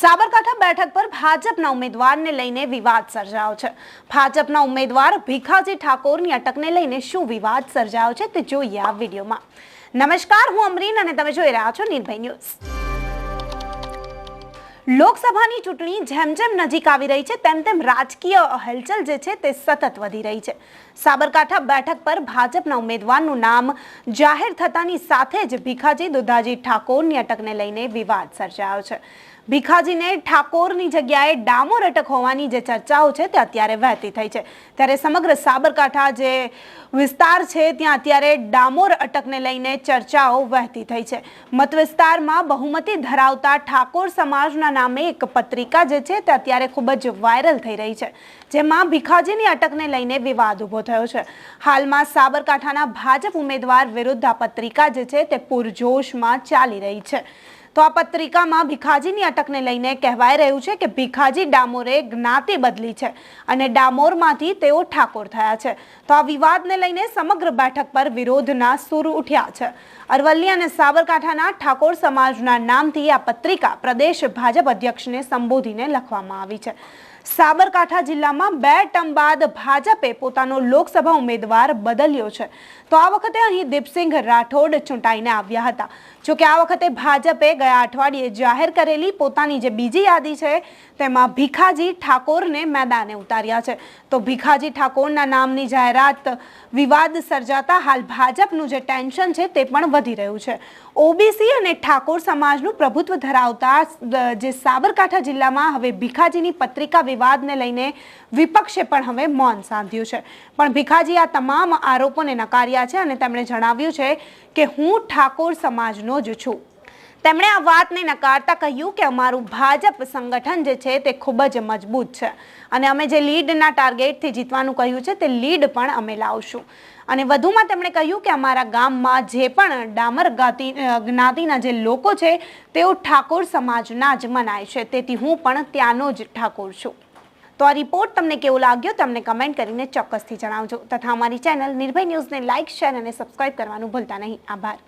સાબરકાંઠા બેઠક પર ભાજપના ઉમેદવારને લઈને વિવાદ સર્જાયો છે. ભાજપના ઉમેદવાર ભીખાજી ઠાકોરની અટકને લઈને શું વિવાદ સર્જાયો છે તે જોઈએ આ વિડીયોમાં. નમસ્કાર, હું અમરીન અને તમે જોઈ રહ્યા છો નિર્ભય ન્યૂઝ. લોકસભાની ચૂંટણી જેમ જેમ નજીક આવી રહી છે, તેમ તેમ રાજકીય હલચલ જે છે તે સતત વધી રહી છે. સાબરકાંઠા બેઠક પર ભાજપના ઉમેદવારનું નામ જાહેર થતાની સાથે જ ભીખાજી દુધાજી ઠાકોરની અટકને લઈને વિવાદ સર્જાયો છે. ભીખાજીને ઠાકોરની જગ્યાએ ડામોર અટક હોવાની જે ચર્ચાઓ છે તે અત્યારે વહેતી થઈ છે. ત્યારે સમગ્ર સાબરકાંઠા જે વિસ્તાર છે, ત્યાં અત્યારે ડામોર અટકને લઈને ચર્ચાઓ વહેતી થઈ છે. મત વિસ્તારમાં બહુમતી ધરાવતા ઠાકોર સમાજના નામે એક પત્રિકા જે છે તે અત્યારે ખૂબ જ વાયરલ થઈ રહી છે, જેમાં ભીખાજીની અટકને લઈને વિવાદ ઊભો થયો છે. હાલમાં સાબરકાંઠાના ભાજપ ઉમેદવાર વિરુદ્ધ આ પત્રિકા જે છે તે પૂરજોશમાં ચાલી રહી છે. તો આ પત્રિકામાં ભીખાજીની અટકને લઈને કહેવાય રહ્યું છે કે ભીખાજી ડામોરે જ્ઞાતિ બદલી છે અને ડામોરમાંથી તેઓ ઠાકોર થયા છે. તો આ વિવાદને લઈને સમગ્ર બેઠક પર વિરોધના સૂર ઉઠ્યા છે. અરવલ્લી અને સાબરકાંઠાના ઠાકોર સમાજના નામથી આ પત્રિકા પ્રદેશ ભાજપ અધ્યક્ષને સંબોધીને લખવામાં આવી છે. સાબરકાંઠા જિલ્લામાં બે ટર્મ બાદ ભાજપે પોતાનો લોકસભા ઉમેદવાર બદલ્યો છે. તો આ વખતે અહીં દીપસિંહ રાઠોડ ચૂંટાઈને આવ્યા હતા. જોકે આ વખતે ભાજપે ગયા અઠવાડિયે જાહેર કરેલી પોતાની જે બીજી યાદી છે, તેમાં ભીખાજી ઠાકોરને મેદાને ઉતાર્યા છે. તો ભીખાજી ઠાકોરના નામની જાહેરાત વિવાદ સર્જાતા હાલ ભાજપનું જે ટેન્શન છે, તે પણ વધી રહ્યું છે. ઓબીસી અને ઠાકોર સમાજનું પ્રભુત્વ ધરાવતા જે સાબરકાંઠા જિલ્લામાં હવે ભીખાજીની પત્રિકા વિવાદને લઈને વિપક્ષે પણ હવે મૌન સાધ્યું છે. પણ ભીખાજી આ તમામ આરોપોને નકાર્યા છે અને તેમણે જણાવ્યું છે કે હું ઠાકોર સમાજનો જ છું. તેમણે આ વાતને નકારતા કહ્યું કે અમારું ભાજપ સંગઠન જે છે તે ખૂબ જ મજબૂત છે. અને અમે જે લીડના ટાર્ગેટથી જીતવાનું કહ્યું છે તે લીડ પણ અમે લાવશું. અને વધુમાં તેમણે કહ્યું કે અમારા ગામમાં જે પણ ડામર ગાતી જ્ઞાતિના જે લોકો છે તેઓ ઠાકોર સમાજના જ મનાય છે. તેથી હું પણ ત્યાંનો જ ઠાકોર છું. તો આ રિપોર્ટ તમને કેવો લાગ્યો તમને કમેન્ટ કરીને ચોક્કસથી જણાવજો. તથા અમારી ચેનલ નિર્ભય ન્યૂઝને લાઇક, શેર અને સબસ્ક્રાઇબ કરવાનું ભૂલતા નહીં. આભાર.